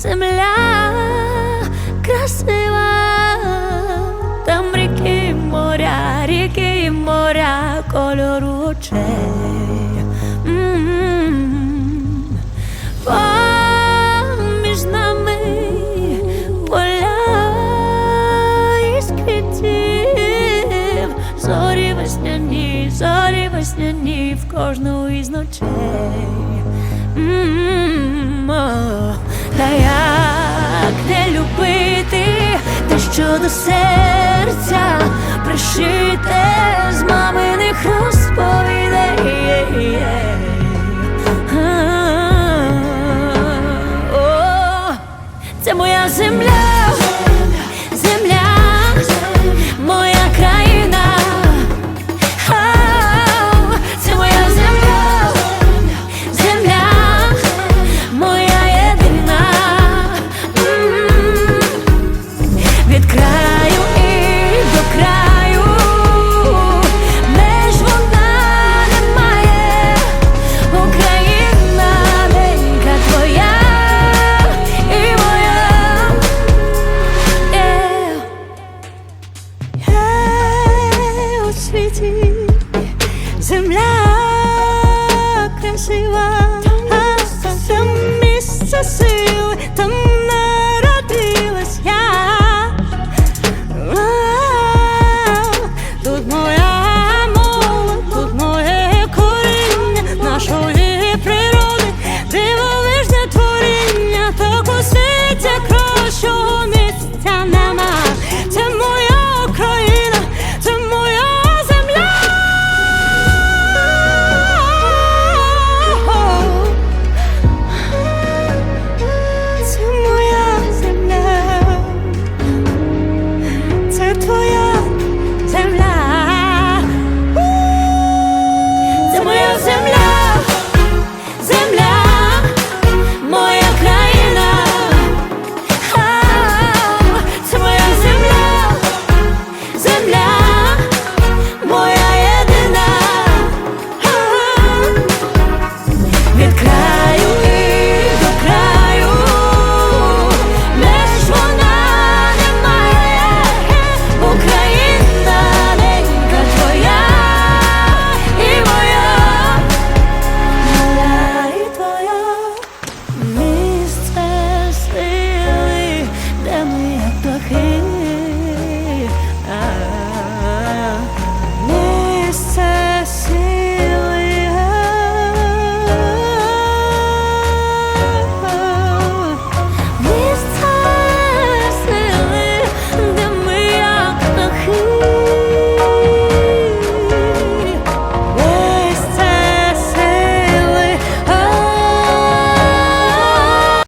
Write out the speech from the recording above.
земля красива, там ріки моря, ріки моря, кольору очей. М нами поля із квітів, зорі весняні, зорі весняні в кожну із ночей. М -м. До серця пришите з маминих розповідей. Це моя земля, світі земля красива, а там місце сил.